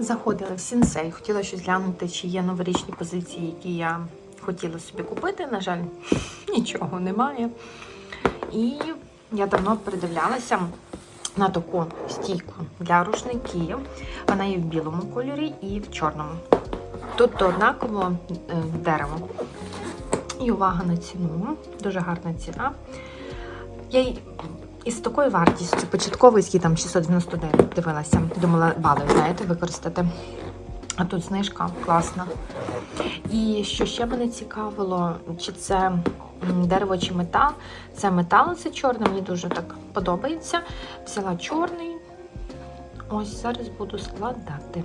Заходила в сінсей, хотіла щось глянути, чи є новорічні позиції, які я хотіла собі купити. На жаль, нічого немає. І я давно передивлялася на таку стійку для рушників. Вона є в білому кольорі і в чорному. Тут однаково е, дерево. І увага на ціну. Дуже гарна ціна. Я й із такою вартістю, початкової, скільки там 699 дивилася. Думала, бали, знаєте, використати. А тут знижка класна. І що ще мене цікавило, чи це дерево чи метал. Це метал, це чорне, мені дуже так подобається. Взяла чорний. Ось зараз буду складати.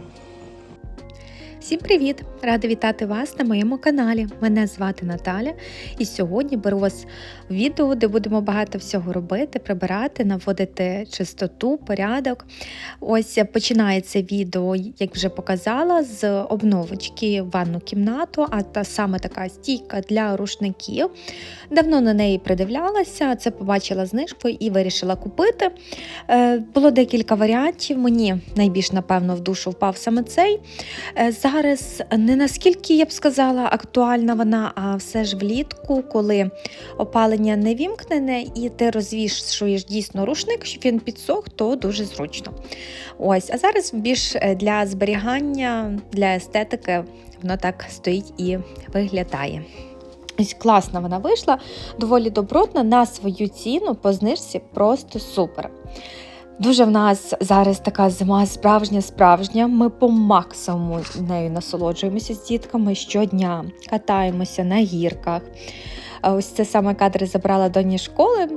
Всім привіт! Рада вітати вас на моєму каналі. Мене звати Наталя, і сьогодні беру вас в відео, де будемо багато всього робити, прибирати, наводити чистоту, порядок. Ось починається відео, як вже показала, з обновочки в ванну кімнату, а та саме така стійка для рушників. Давно на неї придивлялася, це побачила знижку і вирішила купити. Е, Було декілька варіантів. Мені найбільш, напевно, в душу впав саме цей. Зараз не наскільки я б сказала актуальна вона, а все ж влітку, коли опалення не вімкнене і ти розвішуєш дійсно рушник, щоб він підсох, то дуже зручно. Ось, а зараз більш е, для зберігання, для естетики воно так стоїть і виглядає. Ось класна вона вийшла, доволі добротна на свою ціну по знижці просто супер. Дуже в нас зараз така зима справжня-справжня. Ми по максимуму нею насолоджуємося з дітками щодня, катаємося на гірках. Ось це саме кадри забрала доні школи.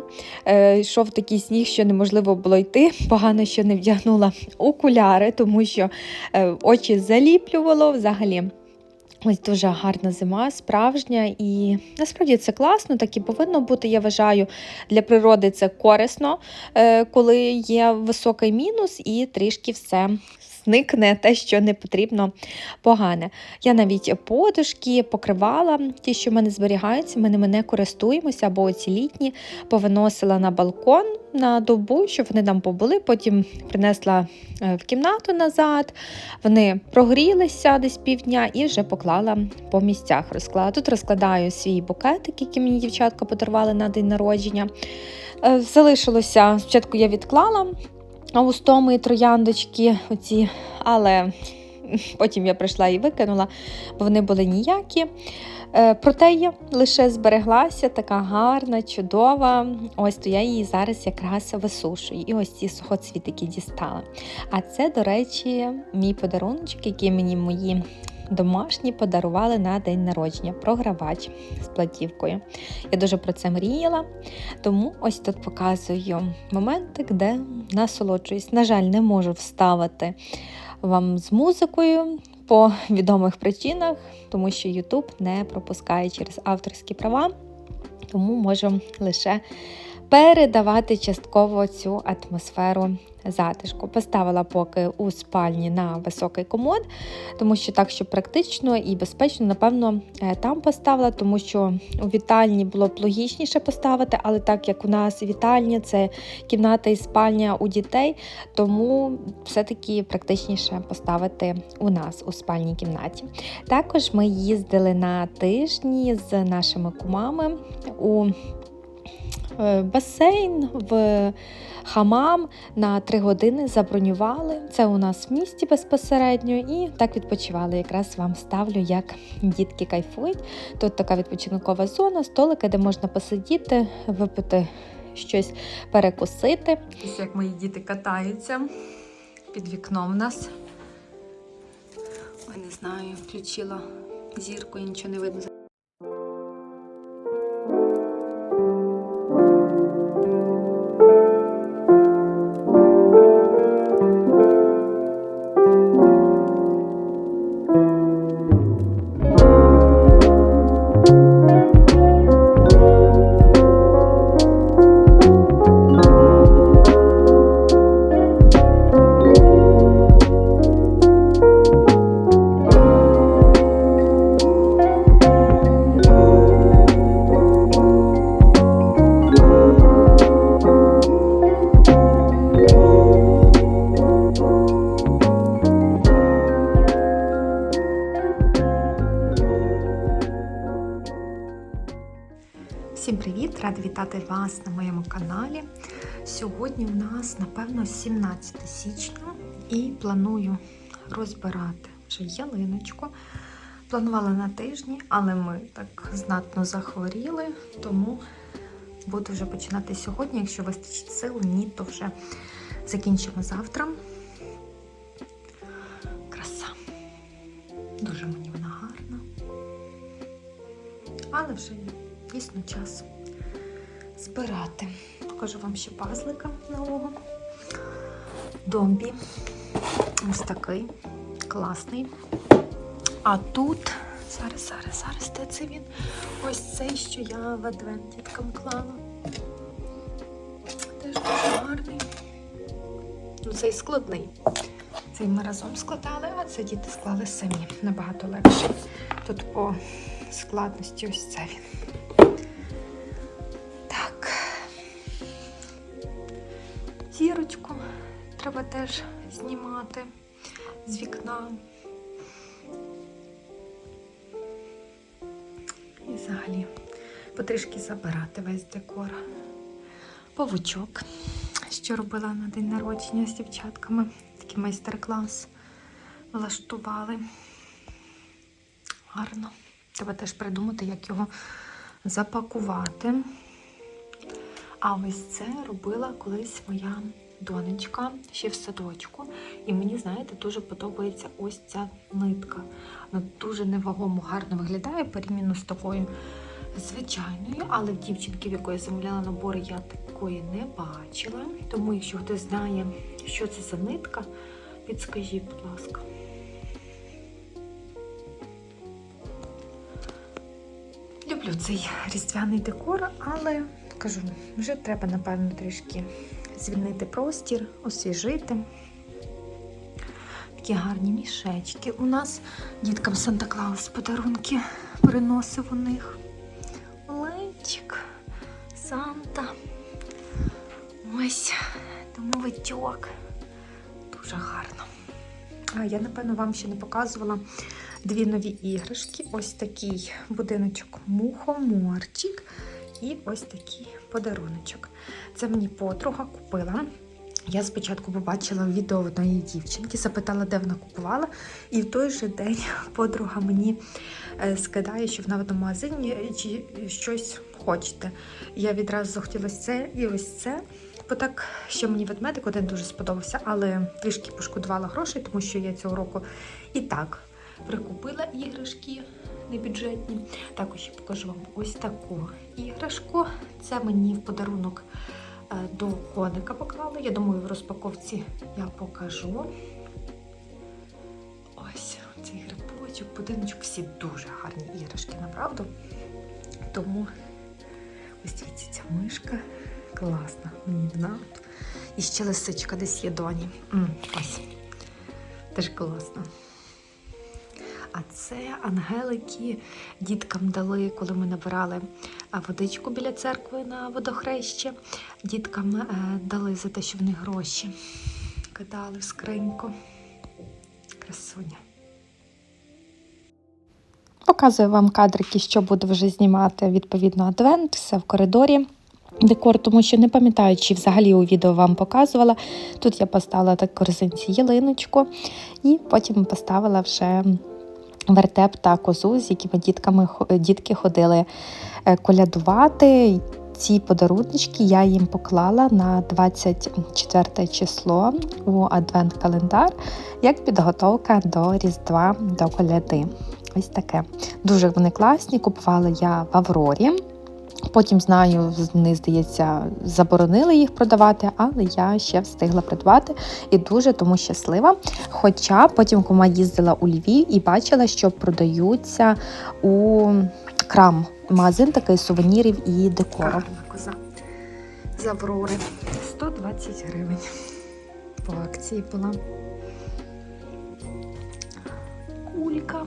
Е, Йшов такий сніг, що неможливо було йти. Погано, що не вдягнула окуляри, тому що е, очі заліплювало взагалі. Ось дуже гарна зима, справжня, і насправді це класно, так і повинно бути. Я вважаю, для природи це корисно, е, коли є високий мінус, і трішки все зникне те, що не потрібно погане. Я навіть подушки покривала, ті, що в мене зберігаються, ми ними не користуємося, або оці літні повиносила на балкон на добу, щоб вони там побули. Потім принесла е, в кімнату назад. Вони прогрілися десь півдня і вже поклала по місцях. Розклала. Тут розкладаю свій букетик, який мені дівчатка подарували на день народження. Е, Залишилося, спочатку я відклала густоми і трояндочки, оці, але потім я прийшла і викинула, бо вони були ніякі. Е, Проте я лише збереглася, така гарна, чудова. Ось то я її зараз якраз висушую. І ось ці сухоцвітики дістала. А це, до речі, мій подаруночок, який мені мої домашні подарували на день народження. Програвач з платівкою. Я дуже про це мріяла. Тому ось тут показую моментик, де насолоджуюсь. На жаль, не можу вставити вам з музикою по відомих причинах, тому що YouTube не пропускає через авторські права, тому можу лише передавати частково цю атмосферу затишку. Поставила поки у спальні на високий комод, тому що так, що практично і безпечно, напевно, е, там поставила, тому що у вітальні було б логічніше поставити, але так як у нас вітальня це кімната і спальня у дітей, тому все-таки практичніше поставити у нас у спальній кімнаті. Також ми їздили на тижні з нашими кумами у басейн, в хамам на три години забронювали. Це у нас в місті безпосередньо, і так відпочивали. Якраз вам ставлю, як дітки кайфують. Тут така відпочинкова зона, столики, де можна посидіти, випити щось, перекусити. Як мої діти катаються під вікном в нас. Ой, не знаю, включила зірку і нічого не видно. Вас на моєму каналі. Сьогодні у нас, напевно, 17 січня і планую розбирати вже ялиночку. Планувала на тижні, але ми так знатно захворіли, тому буду вже починати сьогодні. Якщо вистачить сил, ні, то вже закінчимо завтра. Краса. Дуже мені вона гарна. Але вже дійсно час збирати. Покажу вам ще пазлика нового. Домбі. Ось такий класний. А тут, зараз, зараз, зараз, де це він? Ось цей, що я в адвент діткам клала. Теж дуже гарний. Ну, цей складний. Цей ми разом складали, а це діти склали самі. Набагато легше. Тут по складності ось це він. Теж знімати з вікна. І взагалі потрішки забирати весь декор. Павучок, що робила на день народження з дівчатками. Такий майстер-клас влаштували. Гарно. Треба теж придумати, як його запакувати. А ось це робила колись моя донечка ще в садочку. І мені, знаєте, дуже подобається ось ця нитка. Вона дуже невагомо гарно виглядає порівняно з такою звичайною, але в дівчинки, в якої замовляла набори, я такої не бачила. Тому, якщо хтось знає, що це за нитка, підскажіть, будь ласка. Люблю цей різдвяний декор, але кажу, вже треба, напевно, трішки звільнити простір, освіжити. Такі гарні мішечки. У нас діткам Санта Клаус подарунки приносив у них. Олечик, Санта. Ось домовичок. Дуже гарно. А я, напевно, вам ще не показувала дві нові іграшки. Ось такий будиночок мухоморчик і ось такий подаруночок. Це мені подруга купила. Я спочатку побачила відео одної дівчинки, запитала, де вона купувала, і в той же день подруга мені е, скидає, що вона в одному магазині чи щось хочете. Я відразу захотіла це і ось це. Бо так, що мені ведмедик один дуже сподобався, але трішки пошкодувала грошей, тому що я цього року і так прикупила іграшки небюджетні. Також я покажу вам ось таку іграшку. Це мені в подарунок е, до коника поклали. Я думаю, в розпаковці я покажу. Ось цей грибочок, будиночок, всі дуже гарні іграшки, направду. Тому ось дивіться, ця мишка класна. Мені вона. І ще лисичка десь є доні. Ось. Теж класно. А це ангелики діткам дали, коли ми набирали водичку біля церкви на водохреще. Діткам е, дали за те, що вони гроші кидали в скриньку. Красуня. Показую вам кадрики, що буду вже знімати відповідно адвент, все в коридорі. Декор, тому що не пам'ятаю, чи взагалі у відео вам показувала. Тут я поставила так корзинці ялиночку, і потім поставила вже вертеп та козу, з якими дітками дітки ходили е, колядувати. Ці подарунки я їм поклала на 24 число у адвент-календар як підготовка до Різдва до коляди. Ось таке. Дуже вони класні. Купувала я в Аврорі. Потім знаю, вони, здається, заборонили їх продавати, але я ще встигла придбати і дуже тому щаслива. Хоча потім кума їздила у Львів і бачила, що продаються у крам. Магазин такий сувенірів і декору. Коза. З Аврори. 120 гривень. По акції була. Кулька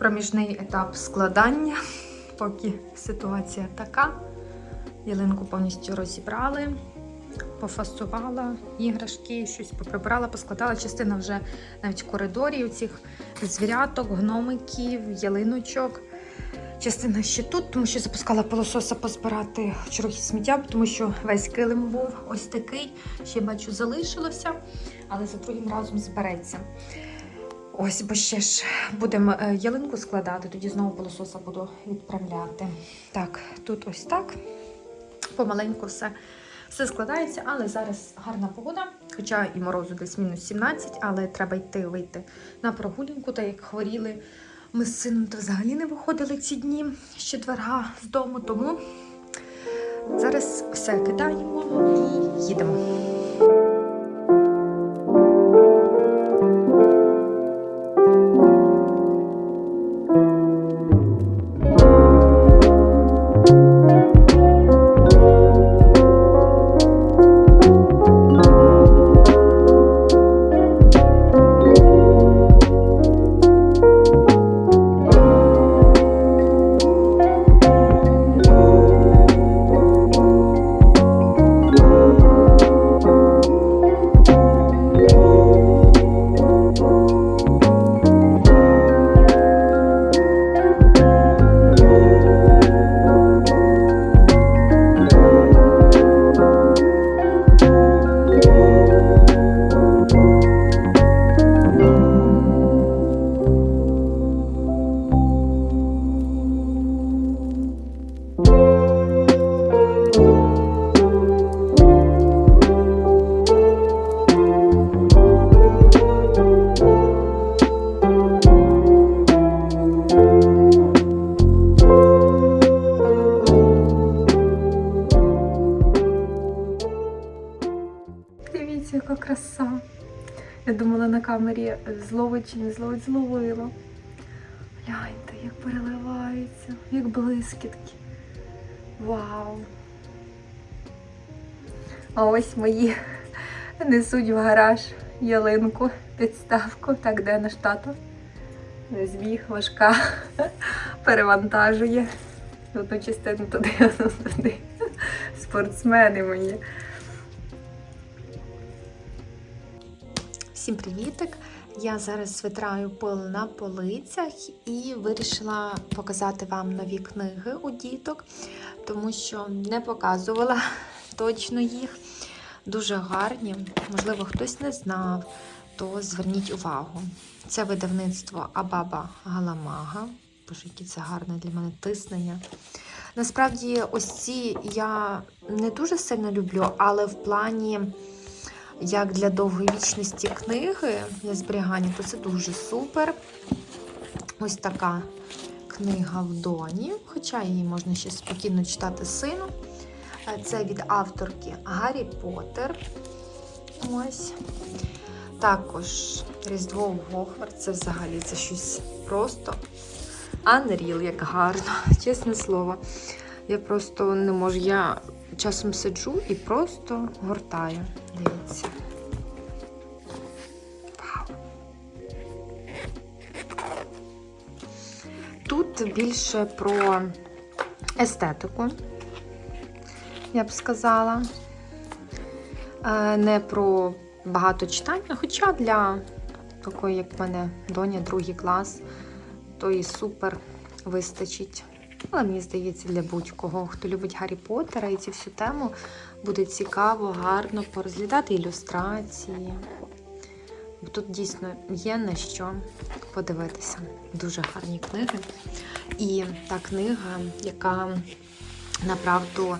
проміжний етап складання, поки ситуація така. Ялинку повністю розібрали, пофасувала іграшки, щось поприбирала, поскладала. Частина вже навіть в коридорі у цих звіряток, гномиків, ялиночок. Частина ще тут, тому що запускала пилососа позбирати трохи сміття, тому що весь килим був ось такий. Ще бачу, залишилося, але за другим разом збереться. Ось, бо ще ж будемо е, ялинку складати, тоді знову пилососа буду відправляти. Так, тут ось так. Помаленьку все, все складається, але зараз гарна погода. Хоча і морозу десь мінус 17, але треба йти вийти на прогулянку, так як хворіли. Ми з сином то взагалі не виходили ці дні з четверга з дому, тому зараз все кидаємо і їдемо. Яка краса. Я думала на камері зловить чи не зловить, зловила. Гляньте, як переливається, як блискітки. Вау! А ось мої несуть в гараж ялинку, підставку. Так, де наш тато? Не зміг, важка, перевантажує. Одну частину туди, одну туди. Спортсмени мої. Всім привітик! Я зараз витраю пил на полицях і вирішила показати вам нові книги у діток, тому що не показувала точно їх. Дуже гарні. Можливо, хтось не знав, то зверніть увагу. Це видавництво Абаба Галамага. Боже, яке це гарне для мене тиснення. Насправді, ось ці я не дуже сильно люблю, але в плані як для довговічності книги для зберігання, то це дуже супер. Ось така книга в доні, хоча її можна ще спокійно читати сину. Е, Це від авторки Гаррі Поттер. Ось. Також Різдво в Гогвартс. Це взагалі це щось просто Unreal, як гарно, чесне слово. Я просто не можу. Я часом сиджу і просто гортаю. Дивіться. Вау. Тут більше про естетику, я б сказала. Е, Не про багато читання, хоча для такої, як в мене доня, другий клас, то і супер вистачить. Але мені здається, для будь-кого, хто любить Гаррі Поттера і цю всю тему, буде цікаво, гарно порозглядати ілюстрації. Тут дійсно є на що подивитися. Дуже гарні книги. І та книга, яка направду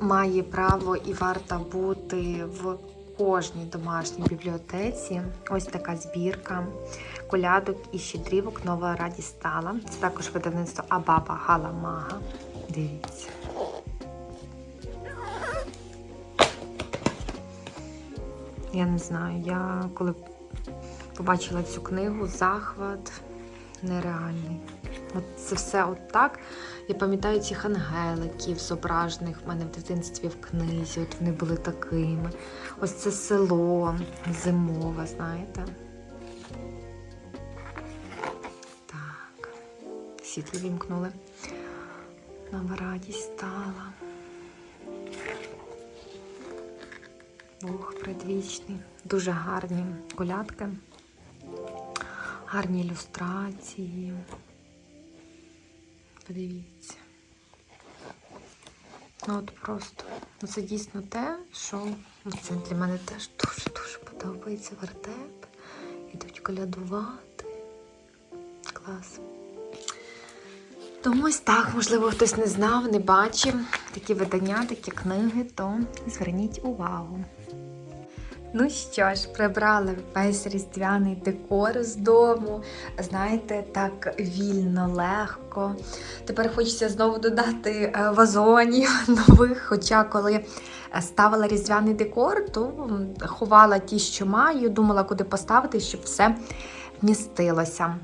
має право і варта бути в кожній домашній бібліотеці. Ось така збірка колядок і щедрівок нова радість стала. Це також видавництво Абаба Галамага. Дивіться. Я не знаю, я коли побачила цю книгу, захват нереальний. От це все от так. Я пам'ятаю цих ангеликів зображених в мене в дитинстві в книзі. От вони були такими. Ось це село зимове, знаєте. Так. світло вімкнули. Нова радість стала. Бог предвічний. Дуже гарні колядки, гарні ілюстрації. Подивіться. Ну от просто. Ну, це дійсно те, що ну, це для мене теж дуже-дуже подобається вертеп. Ідуть колядувати. Клас. Тому ось так, можливо, хтось не знав, не бачив такі видання, такі книги, то зверніть увагу. Ну що ж, прибрали весь різдвяний декор з дому. Знаєте, так вільно, легко. Тепер хочеться знову додати е, вазонів нових. Хоча коли е, ставила різдвяний декор, то ховала ті, що маю, думала, куди поставити, щоб все вмістилося.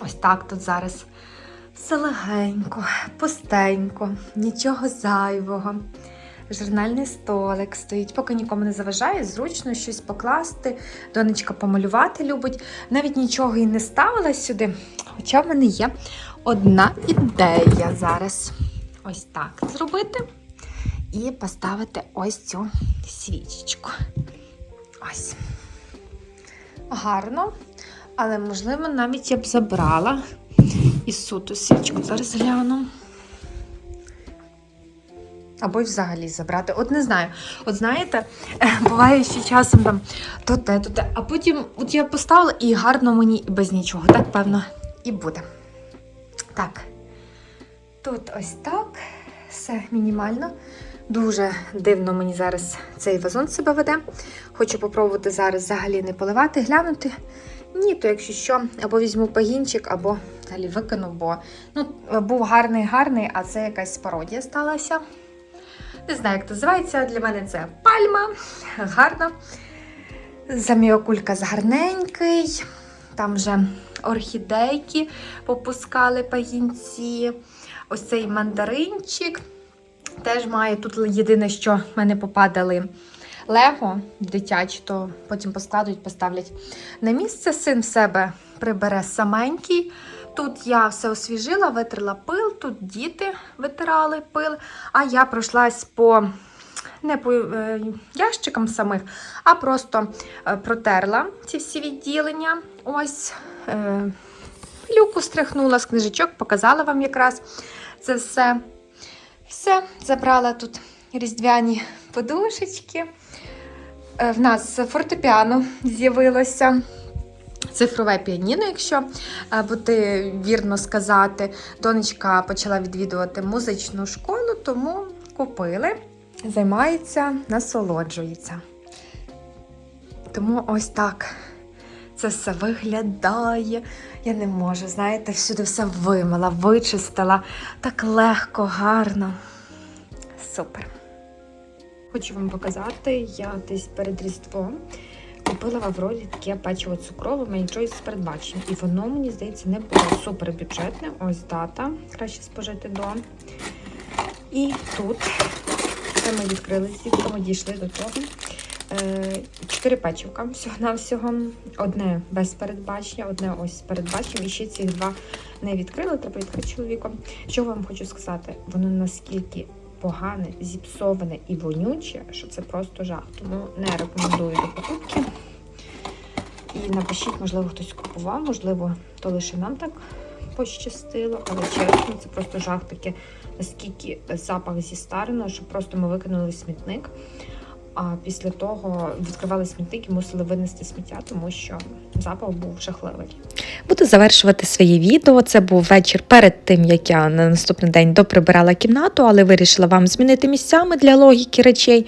Ось так тут зараз все легенько, пустенько, нічого зайвого. Журнальний столик стоїть, поки нікому не заважає, зручно щось покласти. Донечка помалювати любить. Навіть нічого і не ставила сюди. Хоча в мене є одна ідея зараз. Ось так зробити. І поставити ось цю свічечку. Ось. Гарно. Але, можливо, навіть я б забрала і суту свічку. Зараз гляну. Або й взагалі забрати. От не знаю. От знаєте, буває, що часом там то те, то те, а потім от я поставила і гарно мені і без нічого. Так, певно, і буде. Так. Тут ось так. Все мінімально. Дуже дивно мені зараз цей вазон себе веде. Хочу попробувати зараз взагалі не поливати, глянути. Ні, то якщо що, або візьму пагінчик, або взагалі викину, бо ну, був гарний, гарний, а це якась пародія сталася. Не знаю, як називається. Для мене це пальма. Гарна. Заміокулька гарненький. Там вже орхідейки попускали пагінці. Ось цей мандаринчик. Теж має тут єдине, що в мене попадали лего дитячі, то потім поскладуть, поставлять на місце. Син в себе прибере саменький. Тут я все освіжила, витерла пил, тут діти витирали пил, а я пройшлась по не по е, ящикам самих, а просто е, протерла ці всі відділення. Ось е, люку стряхнула з книжечок, показала вам якраз це все. Все, забрала тут різдвяні подушечки. В нас фортепіано з'явилося. Цифрове піаніно, якщо е, бути вірно сказати. Донечка почала відвідувати музичну школу, тому купили, займається, насолоджується. Тому ось так це все виглядає. Я не можу, знаєте, всюди все вимила, вичистила. Так легко, гарно. Супер. Хочу вам показати, я десь перед Різдвом купила в Аврорі таке печиво цукрове, мені з передбаченням. І воно, мені здається, не було супер бюджетне. Ось дата. Краще спожити до. І тут це ми відкрили з дітками, дійшли до того. Е, Чотири печивка всього-навсього. Одне без передбачення, одне ось з передбаченням. І ще ці два не відкрили, треба відкрити чоловіком. Що вам хочу сказати? Воно наскільки погане, зіпсоване і вонюче, що це просто жах. Тому не рекомендую до покупки. І напишіть, можливо, хтось купував, можливо, то лише нам так пощастило, але чесно, це просто жах таке, наскільки запах зістарено, що просто ми викинули смітник. А після того відкривали смітник і мусили винести сміття, тому що запах був жахливий. Буду завершувати своє відео. Це був вечір перед тим, як я на наступний день доприбирала кімнату, але вирішила вам змінити місцями для логіки речей.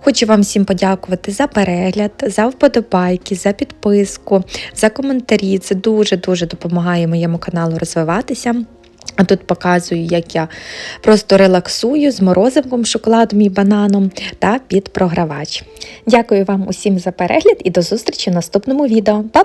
Хочу вам всім подякувати за перегляд, за вподобайки, за підписку, за коментарі. Це дуже-дуже допомагає моєму каналу розвиватися. А тут показую, як я просто релаксую з морозивком, шоколадом і бананом та під програвач. Дякую вам усім за перегляд і до зустрічі в наступному відео. Па!